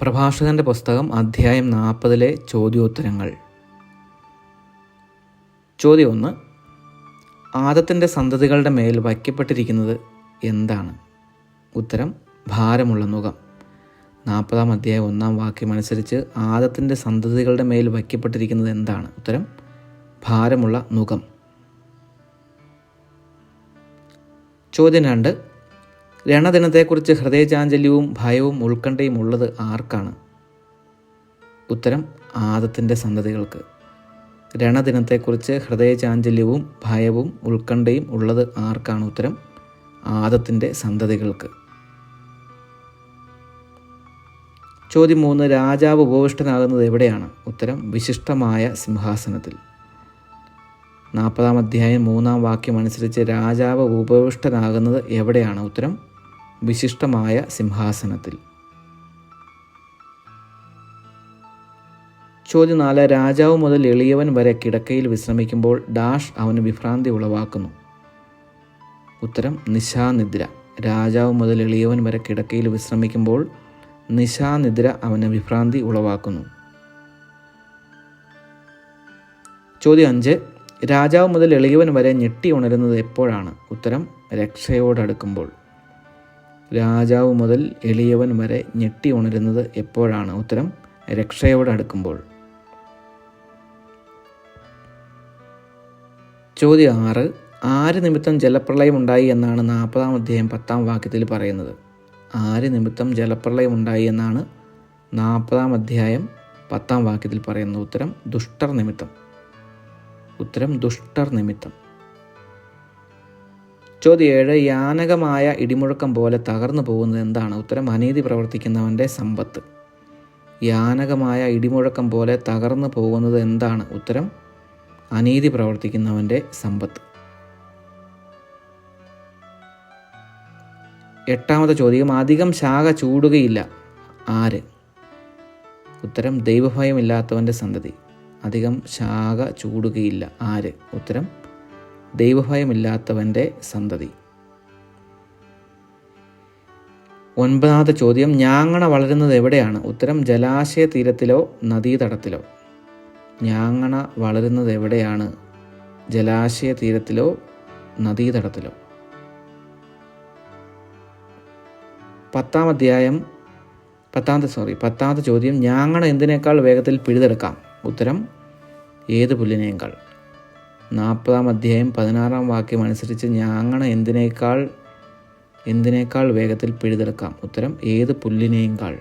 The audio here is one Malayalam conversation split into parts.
പ്രഭാഷകന്റെ പുസ്തകം അധ്യായം നാൽപ്പതിലെ ചോദ്യോത്തരങ്ങൾ. ചോദ്യം ഒന്ന് ആദത്തിന്റെ സന്തതികളുടെ മേൽ വയ്ക്കപ്പെട്ടിരിക്കുന്നത് എന്താണ്? ഉത്തരം ഭാരമുള്ള നുകം നാൽപ്പതാം അധ്യായം ഒന്നാം വാക്യം അനുസരിച്ച് ആദത്തിന്റെ സന്തതികളുടെ മേൽ വയ്ക്കപ്പെട്ടിരിക്കുന്നത് എന്താണ്? ഉത്തരം ഭാരമുള്ള നുകം ചോദ്യം രണ്ട് രണദിനത്തെക്കുറിച്ച് ഹൃദയചാഞ്ചല്യവും ഭയവും ഉത്കണ്ഠയും ഉള്ളത് ആർക്കാണ്? ഉത്തരം ആദത്തിന്റെ സന്തതികൾക്ക്. രണദിനത്തെക്കുറിച്ച് ഹൃദയചാഞ്ചല്യവും ഭയവും ഉത്കണ്ഠയും ഉള്ളത് ആർക്കാണ് ഉത്തരം? ആദത്തിന്റെ സന്തതികൾക്ക്. ചോദ്യം മൂന്ന് രാജാവ് ഉപവിഷ്ടനാകുന്നത് എവിടെയാണ്? ഉത്തരം വിശിഷ്ടമായ സിംഹാസനത്തിൽ. നാൽപ്പതാം അധ്യായം മൂന്നാം വാക്യം അനുസരിച്ച് രാജാവ് ഉപവിഷ്ടനാകുന്നത് എവിടെയാണ്? ഉത്തരം വിശിഷ്ടമായ സിംഹാസനത്തിൽ. ചോദ്യം നാല് രാജാവ് മുതൽ എളിയവൻ വരെ കിടക്കയിൽ വിശ്രമിക്കുമ്പോൾ ഡാഷ് അവന് വിഭ്രാന്തി ഉളവാക്കുന്നു. ഉത്തരം നിശാനിദ്ര. രാജാവ് മുതൽ എളിയവൻ വരെ കിടക്കയിൽ വിശ്രമിക്കുമ്പോൾ നിശാനിദ്ര അവന് വിഭ്രാന്തി ഉളവാക്കുന്നു. ചോദ്യം അഞ്ച് രാജാവ് മുതൽ എളിയവൻ വരെ ഞെട്ടി ഉണരുന്നത് എപ്പോഴാണ്? ഉത്തരം രക്ഷയോടടുക്കുമ്പോൾ. രാജാവ് മുതൽ എളിയവൻ വരെ ഞെട്ടി ഉണരുന്നത് എപ്പോഴാണ്? ഉത്തരം രക്ഷയോടടുക്കുമ്പോൾ ചോദ്യം ആറ്. ആര് നിമിത്തം ജലപ്രളയം ഉണ്ടായി എന്നാണ് നാൽപ്പതാം അധ്യായം പത്താം വാക്യത്തിൽ പറയുന്നത്. ആര് നിമിത്തം ജലപ്രളയം ഉണ്ടായി എന്നാണ് നാൽപ്പതാം അധ്യായം പത്താം വാക്യത്തിൽ പറയുന്നത്. ഉത്തരം ദുഷ്ടർ നിമിത്തം. ഉത്തരം ദുഷ്ടർ നിമിത്തം. ചോദ്യം ഏഴ് യാനകമായ ഇടിമുഴക്കം പോലെ തകർന്നു പോകുന്നത് എന്താണ്? ഉത്തരം അനീതി പ്രവർത്തിക്കുന്നവന്റെ സമ്പത്ത്. യാനകമായ ഇടിമുഴക്കം പോലെ തകർന്നു പോകുന്നത് എന്താണ്? ഉത്തരം അനീതി പ്രവർത്തിക്കുന്നവന്റെ സമ്പത്ത്. എട്ടാമത്തെ ചോദ്യം അധികം ശാഖ ചൂടുകയില്ല. ആര്? ഉത്തരം ദൈവഭയമില്ലാത്തവന്റെ സന്തതി. അധികം ശാഖ ചൂടുകയില്ല. ആര്? ഉത്തരം ദൈവഭയമില്ലാത്തവന്റെ സന്തതി. ഒൻപതാമത്തെ ചോദ്യം ഞാങ്ങണ വളരുന്നത് എവിടെയാണ്? ഉത്തരം ജലാശയ തീരത്തിലോ നദീതടത്തിലോ? ഞാങ്ങണ വളരുന്നത് എവിടെയാണ്? ജലാശയ തീരത്തിലോ നദീതടത്തിലോ? പത്താം അധ്യായം പത്താമത്തെ സോറി പത്താമത്തെ ചോദ്യം ഞാങ്ങണ എന്തിനേക്കാൾ വേഗത്തിൽ പിഴുതെടുക്കാം? ഉത്തരം ഏത് പുല്ലിനേക്കാൾ. നാൽപ്പതാം അധ്യായം പതിനാറാം വാക്യം അനുസരിച്ച് ഞാങ്ങണ എന്തിനേക്കാൾ എന്തിനേക്കാൾ വേഗത്തിൽ പിഴുതെടുക്കാം? ഉത്തരം ഏത് പുല്ലിനേക്കാൾ?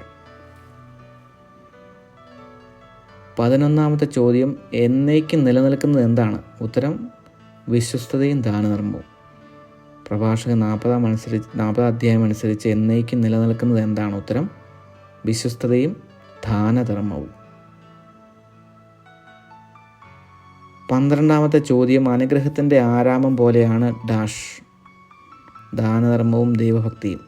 പതിനൊന്നാമത്തെ ചോദ്യം എന്നേക്കും നിലനിൽക്കുന്നത് എന്താണ്? ഉത്തരം വിശ്വസ്തതയും ദാനധർമ്മവും. പ്രഭാഷകൻ നാൽപ്പതാം അനുസരിച്ച് നാൽപ്പതാം അധ്യായം അനുസരിച്ച് എന്നേക്കും നിലനിൽക്കുന്നത് എന്താണ്? ഉത്തരം വിശ്വസ്തതയും ദാനധർമ്മവും. പന്ത്രണ്ടാമത്തെ ചോദ്യം അനുഗ്രഹത്തിന്റെ ആരാമം പോലെയാണ് ഡാഷ്. ദാനധർമ്മവും ദൈവഭക്തിയും.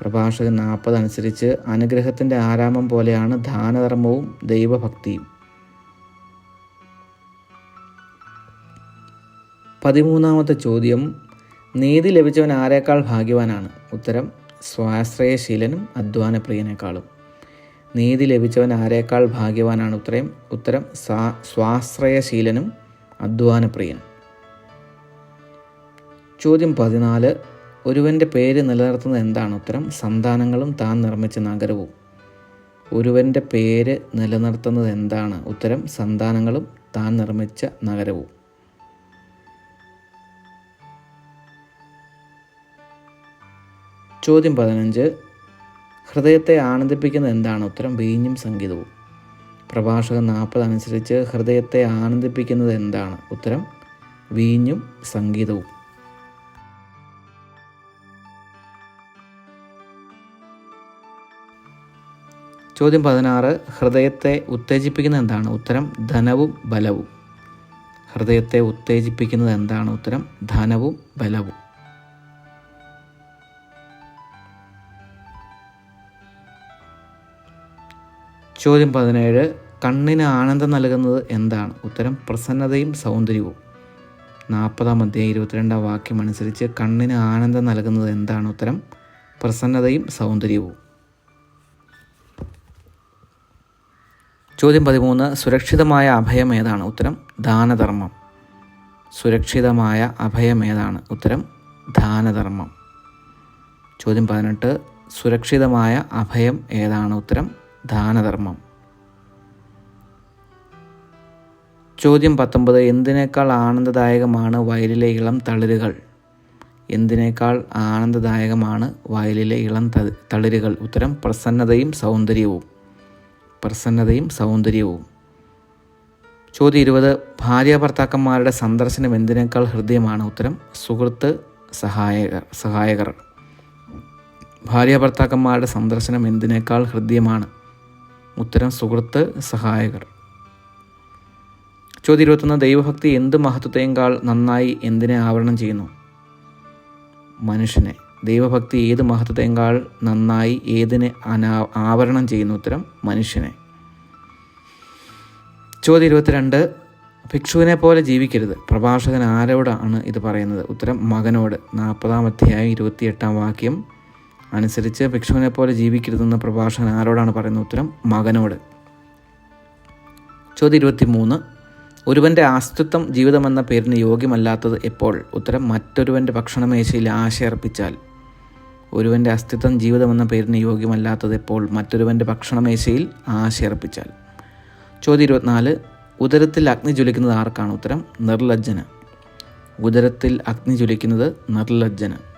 പ്രഭാഷകൻ നാൽപ്പത് അനുസരിച്ച് അനുഗ്രഹത്തിന്റെ ആരാമം പോലെയാണ് ദാനധർമ്മവും ദൈവഭക്തിയും. പതിമൂന്നാമത്തെ ചോദ്യം നീതി ലഭിച്ചവൻ ആരേക്കാൾ ഭാഗ്യവാനാണ്? ഉത്തരം സ്വാശ്രയശീലനും അധ്വാനപ്രിയനേക്കാളും. നീതി ലഭിച്ചവൻ ആരേക്കാൾ ഭാഗ്യവാനാണ് ഉത്തരം ഉത്തരം സ്വാ സ്വാശ്രയശീലനും അധ്വാനപ്രിയനും. ചോദ്യം പതിനാല്. ഒരുവന്റെ പേര് നിലനിർത്തുന്നത് എന്താണ്? ഉത്തരം സന്താനങ്ങളും താൻ നിർമ്മിച്ച നഗരവും. ഒരുവന്റെ പേര് നിലനിർത്തുന്നത് എന്താണ്? ഉത്തരം സന്താനങ്ങളും താൻ നിർമ്മിച്ച നഗരവും. ചോദ്യം പതിനഞ്ച്. ഹൃദയത്തെ ആനന്ദിപ്പിക്കുന്നത് എന്താണ്? ഉത്തരം വീഞ്ഞും സംഗീതവും. പ്രഭാഷകൻ നാൽപ്പത് അനുസരിച്ച് ഹൃദയത്തെ ആനന്ദിപ്പിക്കുന്നത് എന്താണ്? ഉത്തരം വീഞ്ഞും സംഗീതവും. ചോദ്യം പതിനാറ്. ഹൃദയത്തെ ഉത്തേജിപ്പിക്കുന്നത് എന്താണ്? ഉത്തരം ധനവും ബലവും. ഹൃദയത്തെ ഉത്തേജിപ്പിക്കുന്നത് എന്താണ്? ഉത്തരം ധനവും ബലവും. ചോദ്യം പതിനേഴ് കണ്ണിന് ആനന്ദം നൽകുന്നത് എന്താണ്? ഉത്തരം പ്രസന്നതയും സൗന്ദര്യവും. നാൽപ്പതാം അധ്യായം ഇരുപത്തിരണ്ടാം വാക്യം അനുസരിച്ച് കണ്ണിന് ആനന്ദം നൽകുന്നത് എന്താണ് ഉത്തരം? പ്രസന്നതയും സൗന്ദര്യവും. ചോദ്യം പതിമൂന്ന് സുരക്ഷിതമായ അഭയം ഏതാണ്? ഉത്തരം ദാനധർമ്മം. സുരക്ഷിതമായ അഭയം ഏതാണ്? ഉത്തരം ദാനധർമ്മം. ചോദ്യം പതിനെട്ട് സുരക്ഷിതമായ അഭയം ഏതാണ്? ഉത്തരം ദാനധർമ്മം. ചോദ്യം പത്തൊമ്പത് എന്തിനേക്കാൾ ആനന്ദദായകമാണ് വയലിലെ ഇളം തളിരുകൾ? എന്തിനേക്കാൾ ആനന്ദദായകമാണ് വയലിലെ ഇളം തളിരുകൾ? ഉത്തരം പ്രസന്നതയും സൗന്ദര്യവും. പ്രസന്നതയും സൗന്ദര്യവും. ചോദ്യം ഇരുപത് ഭാര്യ ഭർത്താക്കന്മാരുടെ സന്ദർശനം എന്തിനേക്കാൾ ഹൃദയമാണ്? ഉത്തരം സുഹൃത്ത് സഹായകർ സഹായകർ. ഭാര്യ ഭർത്താക്കന്മാരുടെ സന്ദർശനം എന്തിനേക്കാൾ ഹൃദ്യമാണ്? ഉത്തരം സുഹൃത്ത് സഹായകർ. ചോദ്യം ഇരുപത്തൊന്ന് ദൈവഭക്തി എന്ത് മഹത്വത്തെക്കാൾ നന്നായി എന്തിനെ ആവരണം ചെയ്യുന്നു? മനുഷ്യനെ. ദൈവഭക്തി ഏത് മഹത്വത്തെക്കാൾ നന്നായി ഏതിനെ അനാ ആവരണം ചെയ്യുന്നു? ഉത്തരം മനുഷ്യനെ. ചോദ്യം ഇരുപത്തിരണ്ട് ഭിക്ഷുവിനെ പോലെ ജീവിക്കരുത്. പ്രഭാഷകൻ ആരോടാണ് ഇത് പറയുന്നത്? ഉത്തരം മകനോട്. നാൽപ്പതാം അധ്യായം ഇരുപത്തിയെട്ടാം വാക്യം. അനുസരിച്ച് ഭിക്ഷുവിനെ പോലെ ജീവിക്കരുതെന്ന് പ്രഭാഷകൻ ആരോടാണ് പറയുന്ന ഉത്തരം? മകനോട്. ചോദ്യം ഇരുപത്തി മൂന്ന് ഒരുവന്റെ അസ്തിത്വം ജീവിതമെന്ന പേരിന് യോഗ്യമല്ലാത്തത് എപ്പോൾ? ഉത്തരം മറ്റൊരുവന്റെ ഭക്ഷണമേശയിൽ ആശയർപ്പിച്ചാൽ. ഒരുവന്റെ അസ്തിത്വം ജീവിതമെന്ന പേരിന് യോഗ്യമല്ലാത്തത് എപ്പോൾ? മറ്റൊരുവന്റെ ഭക്ഷണമേശയിൽ ആശയർപ്പിച്ചാൽ. ചോദ്യം ഇരുപത്തിനാല്. ഉദരത്തിൽ അഗ്നി ജ്വലിക്കുന്നത് ആർക്കാണ് ഉത്തരം? നിർലജ്ജന. ഉദരത്തിൽ അഗ്നി ജ്വലിക്കുന്നത് നിർലജ്ജന്.